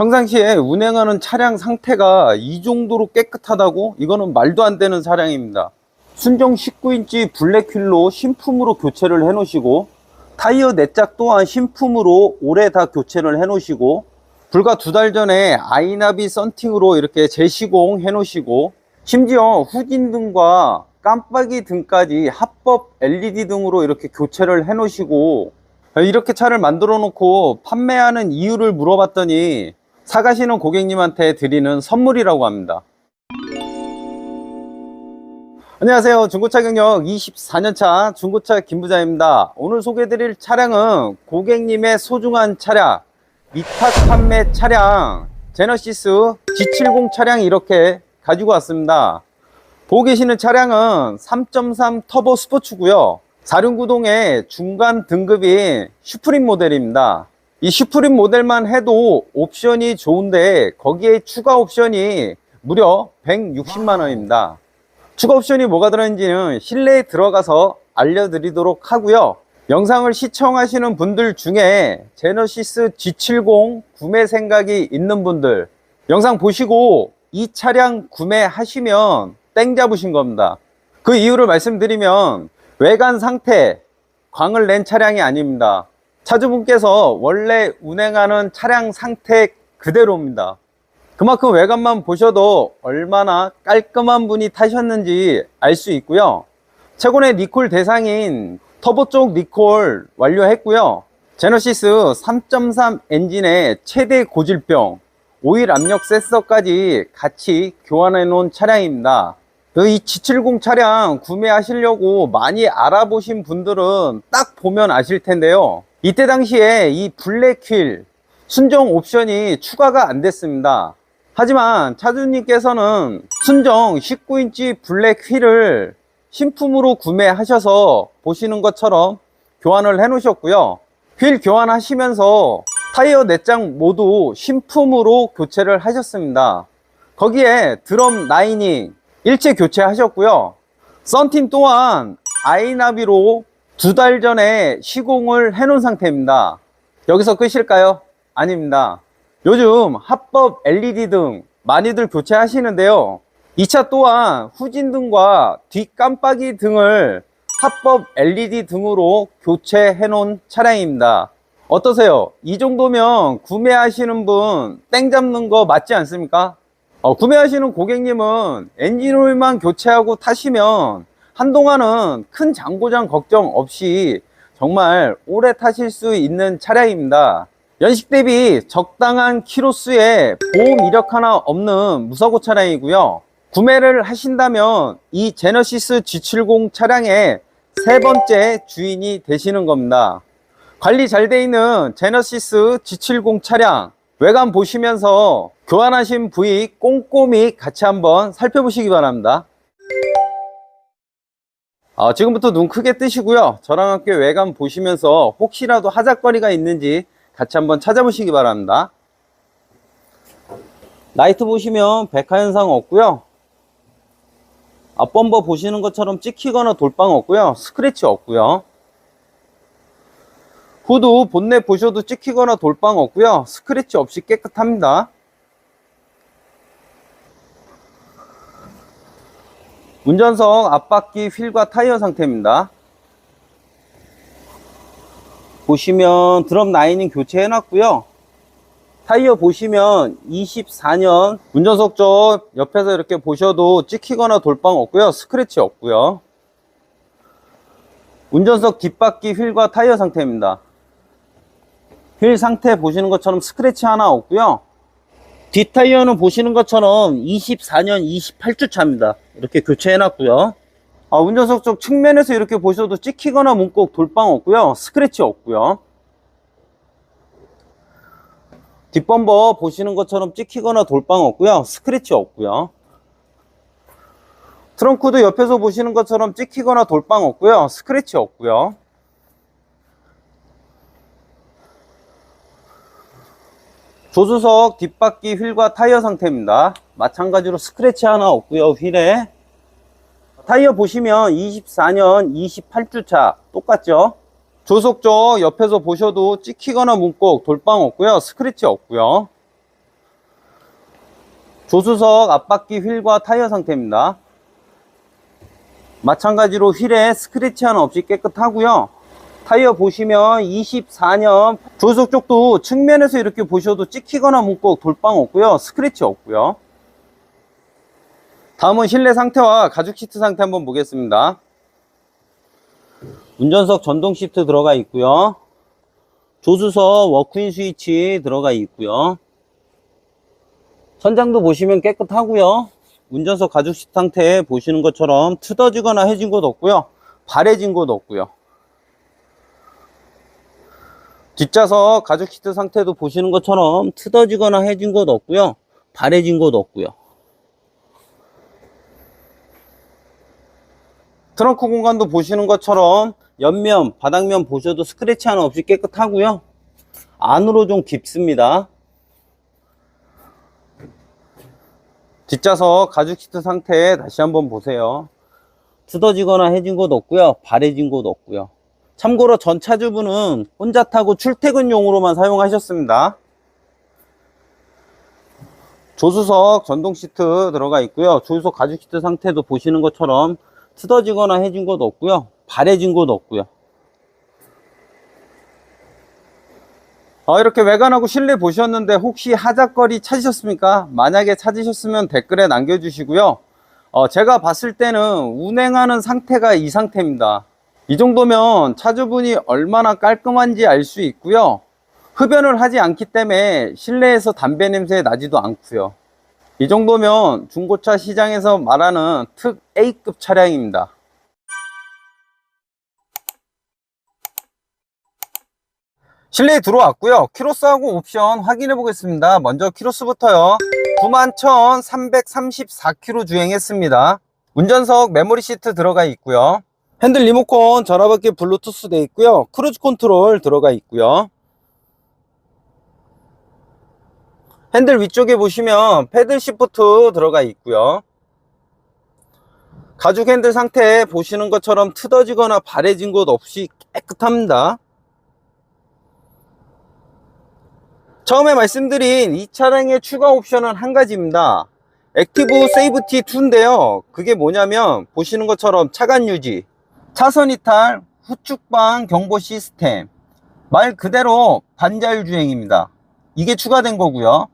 평상시에 운행하는 차량 상태가 이 정도로 깨끗하다고? 이거는 말도 안 되는 차량입니다. 순정 19인치 블랙휠로 신품으로 교체를 해 놓으시고 타이어 내짝 또한 신품으로 올해 다 교체를 해 놓으시고 불과 두 달 전에 아이나비 썬팅으로 이렇게 재시공 해 놓으시고 심지어 후진 등과 깜빡이 등까지 합법 LED 등으로 이렇게 교체를 해 놓으시고 이렇게 차를 만들어 놓고 판매하는 이유를 물어봤더니 사가시는 고객님한테 드리는 선물이라고 합니다. 안녕하세요. 중고차 경력 24년차 중고차 김부자입니다. 오늘 소개해드릴 차량은 고객님의 소중한 차량, 위탁 판매 차량, 제너시스 G70 차량 이렇게 가지고 왔습니다. 보고 계시는 차량은 3.3 터보 스포츠고요. 4륜구동의 중간 등급인 슈프림 모델입니다. 이 슈프림 모델만 해도 옵션이 좋은데 거기에 추가 옵션이 무려 160만 원입니다. 추가 옵션이 뭐가 들어있는지는 실내에 들어가서 알려드리도록 하고요. 영상을 시청하시는 분들 중에 제너시스 G70 구매 생각이 있는 분들 영상 보시고 이 차량 구매하시면 땡 잡으신 겁니다. 그 이유를 말씀드리면 외관 상태 광을 낸 차량이 아닙니다. 차주분께서 원래 운행하는 차량 상태 그대로입니다. 그만큼 외관만 보셔도 얼마나 깔끔한 분이 타셨는지 알 수 있고요. 최근에 니콜 대상인 터보 쪽 니콜 완료했고요. 제너시스 3.3 엔진의 최대 고질병, 오일 압력 센서까지 같이 교환해 놓은 차량입니다. 이 G70 차량 구매하시려고 많이 알아보신 분들은 딱 보면 아실 텐데요. 이때 당시에 이 블랙휠 순정 옵션이 추가가 안 됐습니다. 하지만 차주님께서는 순정 19인치 블랙 휠을 신품으로 구매하셔서 보시는 것처럼 교환을 해 놓으셨고요. 휠 교환하시면서 타이어 내장 모두 신품으로 교체를 하셨습니다. 거기에 드럼 라이닝 일체 교체하셨고요. 썬팅 또한 아이나비로 두 달 전에 시공을 해 놓은 상태입니다. 여기서 끝일까요? 아닙니다. 요즘 합법 LED 등 많이들 교체하시는데요. 이 차 또한 후진등과 뒷깜빡이 등을 합법 LED 등으로 교체해 놓은 차량입니다. 어떠세요? 이 정도면 구매하시는 분 땡 잡는 거 맞지 않습니까? 어, 구매하시는 고객님은 엔진오일만 교체하고 타시면 한동안은 큰 장고장 걱정 없이 정말 오래 타실 수 있는 차량입니다. 연식 대비 적당한 키로수에 보험 이력 하나 없는 무사고 차량이고요. 구매를 하신다면 이 제너시스 G70 차량의 세 번째 주인이 되시는 겁니다. 관리 잘 돼 있는 제너시스 G70 차량 외관 보시면서 교환하신 부위 꼼꼼히 같이 한번 살펴보시기 바랍니다. 아, 지금부터 눈 크게 뜨시고요. 저랑 함께 외관 보시면서 혹시라도 하작거리가 있는지 같이 한번 찾아보시기 바랍니다. 라이트 보시면 백화 현상 없고요. 아, 범버 보시는 것처럼 찍히거나 돌빵 없고요. 스크래치 없고요. 후드 본넷 보셔도 찍히거나 돌빵 없고요. 스크래치 없이 깨끗합니다. 운전석 앞바퀴 휠과 타이어 상태입니다. 보시면 드럼 라이닝 교체해 놨고요. 타이어 보시면 24년 운전석 쪽 옆에서 이렇게 보셔도 찍히거나 돌빵 없고요. 스크래치 없고요. 운전석 뒷바퀴 휠과 타이어 상태입니다. 휠 상태 보시는 것처럼 스크래치 하나 없고요. 뒷타이어는 보시는 것처럼 24년 28주 차입니다. 이렇게 교체해 놨고요. 아, 운전석 쪽 측면에서 이렇게 보셔도 찍히거나 문콕 돌빵 없고요. 스크래치 없고요. 뒷범버 보시는 것처럼 찍히거나 돌빵 없고요. 스크래치 없고요. 트렁크도 옆에서 보시는 것처럼 찍히거나 돌빵 없고요. 스크래치 없고요. 조수석 뒷바퀴 휠과 타이어 상태입니다. 마찬가지로 스크래치 하나 없고요. 휠에 타이어 보시면 24년 28주차 똑같죠? 조속 쪽 옆에서 보셔도 찍히거나 문콕 돌빵 없고요. 스크래치 없고요. 조수석 앞바퀴 휠과 타이어 상태입니다. 마찬가지로 휠에 스크래치 하나 없이 깨끗하고요. 타이어 보시면 24년 조수석 쪽도 측면에서 이렇게 보셔도 찍히거나 뭉고 돌빵 없고요. 스크래치 없고요. 다음은 실내 상태와 가죽 시트 상태 한번 보겠습니다. 운전석 전동 시트 들어가 있고요. 조수석 워크인 스위치 들어가 있고요. 천장도 보시면 깨끗하고요. 운전석 가죽 시트 상태 보시는 것처럼 트어지거나 해진 곳 없고요. 바래진 곳 없고요. 뒷좌석 가죽 시트 상태도 보시는 것처럼 트어지거나 해진 곳 없고요. 바래진 곳 없고요. 트렁크 공간도 보시는 것처럼 옆면, 바닥면 보셔도 스크래치 하나 없이 깨끗하고요. 안으로 좀 깊습니다. 뒷좌석 가죽 시트 상태 다시 한번 보세요. 투더지거나 해진 곳 없고요. 바래진 곳 없고요. 참고로 전 차주분은 혼자 타고 출퇴근용으로만 사용하셨습니다. 조수석 전동 시트 들어가 있고요. 조수석 가죽 시트 상태도 보시는 것처럼 트어지거나 해진 곳 없고요. 바래진 곳 없고요. 어, 이렇게 외관하고 실내 보셨는데 혹시 하작거리 찾으셨습니까? 만약에 찾으셨으면 댓글에 남겨주시고요. 어, 제가 봤을 때는 운행하는 상태가 이 상태입니다. 이 정도면 차주분이 얼마나 깔끔한지 알 수 있고요. 흡연을 하지 않기 때문에 실내에서 담배 냄새 나지도 않고요. 이 정도면 중고차 시장에서 말하는 특 A급 차량입니다. 실내에 들어왔고요. 키로수하고 옵션 확인해 보겠습니다. 먼저 키로수부터요. 91,334km 주행했습니다. 운전석 메모리 시트 들어가 있고요. 핸들 리모컨 전화받기 블루투스 돼 있고요. 크루즈 컨트롤 들어가 있고요. 핸들 위쪽에 보시면 패들 시프트 들어가 있고요. 가죽 핸들 상태 보시는 것처럼 트어지거나 바래진 곳 없이 깨끗합니다. 처음에 말씀드린 이 차량의 추가 옵션은 한 가지입니다. 액티브 세이브티 2인데요. 그게 뭐냐면 보시는 것처럼 차간 유지, 차선 이탈, 후측방 경보 시스템, 말 그대로 반자율 주행입니다. 이게 추가된 거고요.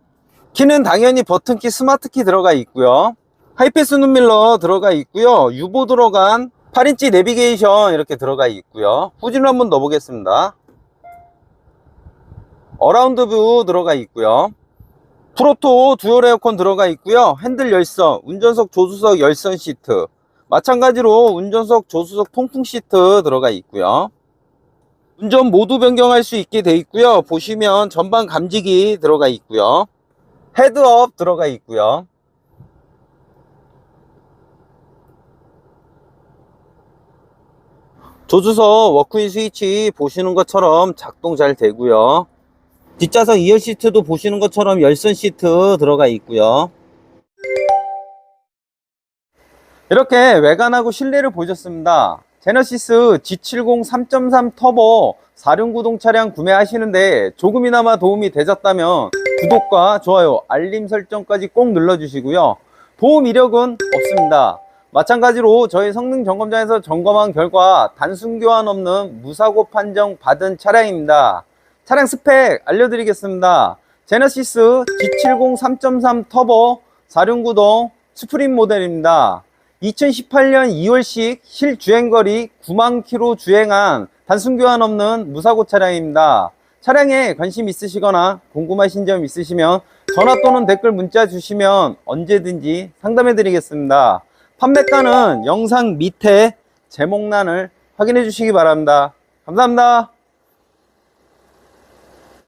키는 당연히 버튼키 스마트키 들어가 있고요. 하이패스 눈밀러 들어가 있고요. 유보 들어간 8인치 내비게이션 이렇게 들어가 있고요. 후진을 한번 넣어보겠습니다. 어라운드 뷰 들어가 있고요. 프로토 듀얼 에어컨 들어가 있고요. 핸들 열선, 운전석 조수석 열선 시트. 마찬가지로 운전석 조수석 통풍 시트 들어가 있고요. 운전 모두 변경할 수 있게 돼 있고요. 보시면 전방 감지기 들어가 있고요. 헤드업 들어가 있고요. 조수석 워크인 스위치 보시는 것처럼 작동 잘 되고요. 뒷좌석 2열 시트도 보시는 것처럼 열선 시트 들어가 있고요. 이렇게 외관하고 실내를 보셨습니다. 제너시스 G70 3.3 터보 4륜구동 차량 구매하시는데 조금이나마 도움이 되셨다면 구독과 좋아요, 알림 설정까지 꼭 눌러주시고요. 도움 이력은 없습니다. 마찬가지로 저희 성능 점검장에서 점검한 결과 단순 교환 없는 무사고 판정 받은 차량입니다. 차량 스펙 알려드리겠습니다. 제너시스 G70 3.3 터보 4륜구동 스프림 모델입니다. 2018년 2월식 실주행거리 9만 킬로 주행한 단순 교환 없는 무사고 차량입니다. 차량에 관심 있으시거나 궁금하신 점 있으시면 전화 또는 댓글 문자 주시면 언제든지 상담해 드리겠습니다. 판매가는 영상 밑에 제목란을 확인해 주시기 바랍니다. 감사합니다.